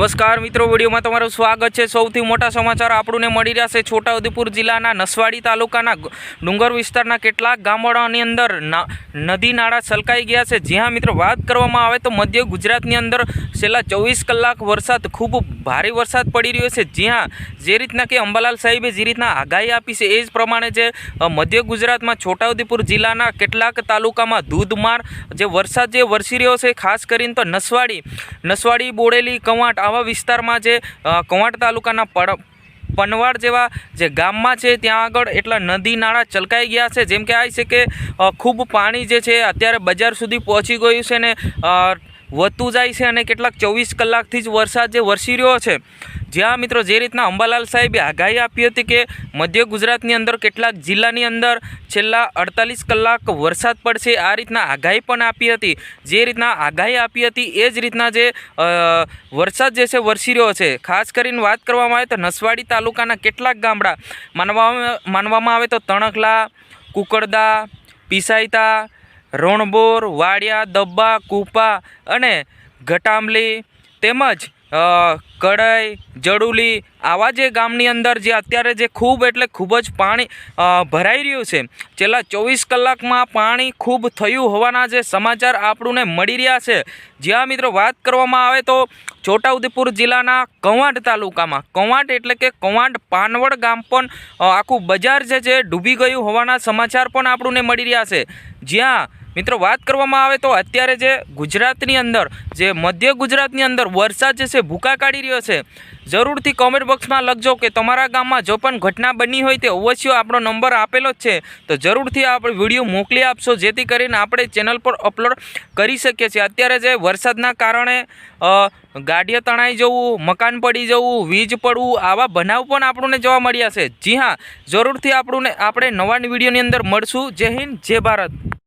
નમસ્કાર મિત્રો, વિડીયોમાં તમારું સ્વાગત છે. સૌથી મોટા સમાચાર આપણને મળી રહ્યા છે. છોટાઉદેપુર જિલ્લાના નસવાડી તાલુકાના ડુંગર વિસ્તારના કેટલાક ગામડાઓની અંદર નદી નાળા છલકાઈ ગયા છે. જ્યાં મિત્રો વાત કરવામાં આવે તો મધ્ય ગુજરાતની અંદર છેલ્લા ચોવીસ કલાક વરસાદ, ખૂબ ભારે વરસાદ પડી રહ્યો છે. જ્યાં જે રીતના કે અંબાલાલ સાહેબે જે રીતના આગાહી આપી છે, એ જ પ્રમાણે જે મધ્ય ગુજરાતમાં છોટાઉદેપુર જિલ્લાના કેટલાક તાલુકામાં ધોધમાર જે વરસાદ જે વરસી રહ્યો છે, ખાસ કરીને તો નસવાડી નસવાડી, બોડેલી, કવાંટ આવા વિસ્તારમાં જે કવાંટ તાલુકાના પડ, પનવાડ જેવા જે ગામમાં છે, ત્યાં આગળ એટલા નદી નાળા ચલકાઈ ગયા છે. જેમ કે આ છે કે ખૂબ પાણી જે છે, અત્યારે બજાર સુધી પહોંચી ગયું છે ને વધતું જાય છે અને કેટલાક ચોવીસ કલાકથી જ વરસાદ જે વરસી રહ્યો છે, જ્યાં મિત્રો જે રીતના અંબાલાલ સાહેબે આગાહી આપી હતી કે મધ્ય ગુજરાતની અંદર કેટલાક જિલ્લાની અંદર છેલ્લા અડતાલીસ કલાક વરસાદ પડશે, આ રીતના આગાહી પણ આપી હતી. જે રીતના આગાહી આપી હતી એ જ રીતના જે વરસાદ જે છે વરસી રહ્યો છે. ખાસ કરીને વાત કરવામાં આવે તો નસવાડી તાલુકાના કેટલાક ગામડા માનવામાં માનવામાં આવે તો તણખલા કુકડદા પીસાઈતા રોણબોર, વાડિયા, દબ્બા, કુપા અને ઘટામલી તેમજ કડાઈ, જડુલી આવા જે ગામની અંદર જે અત્યારે જે ખૂબ એટલે ખૂબ જ પાણી ભરાઈ રહ્યું છે. છેલ્લા ચોવીસ કલાકમાં પાણી ખૂબ થયું હોવાના જે સમાચાર આપણને મળી રહ્યા છે. જ્યાં મિત્રો વાત કરવામાં આવે તો છોટાઉદેપુર જિલ્લાના કવાંટ તાલુકામાં, કવાંટ એટલે કે કવાંટ પાનવડ ગામ પણ આખું બજાર જે છે ડૂબી ગયું હોવાના સમાચાર પણ આપણને મળી રહ્યા છે. જ્યાં મિત્રો, વાત કરવામાં આવે તો અત્યારે જે ગુજરાતની અંદર, જે મધ્ય ગુજરાતની અંદર વરસાદ જે છે, ભૂકા કાઢી રહ્યો છે. જરૂરથી કોમેન્ટ બોક્સમાં લખજો કે તમારા ગામમાં જો પણ ઘટના બની હોય તે અવશ્ય આપણો નંબર આપેલો જ છે. તો જરૂરથી આપણે વીડિયો મોકલી આપશો, જેથી કરીને આપણે ચેનલ પર અપલોડ કરી શકીએ છીએ. અત્યારે જે વરસાદના કારણે ગાડીએ તણાઈ જવું, મકાન પડી જવું, વીજ પડવું, આવા બનાવ પણ આપણને જોવા મળ્યા છે. જી હા, જરૂરથી આપણને, આપણે નવા વિડીયોની અંદર મળશું. જય હિન્દ, જય ભારત.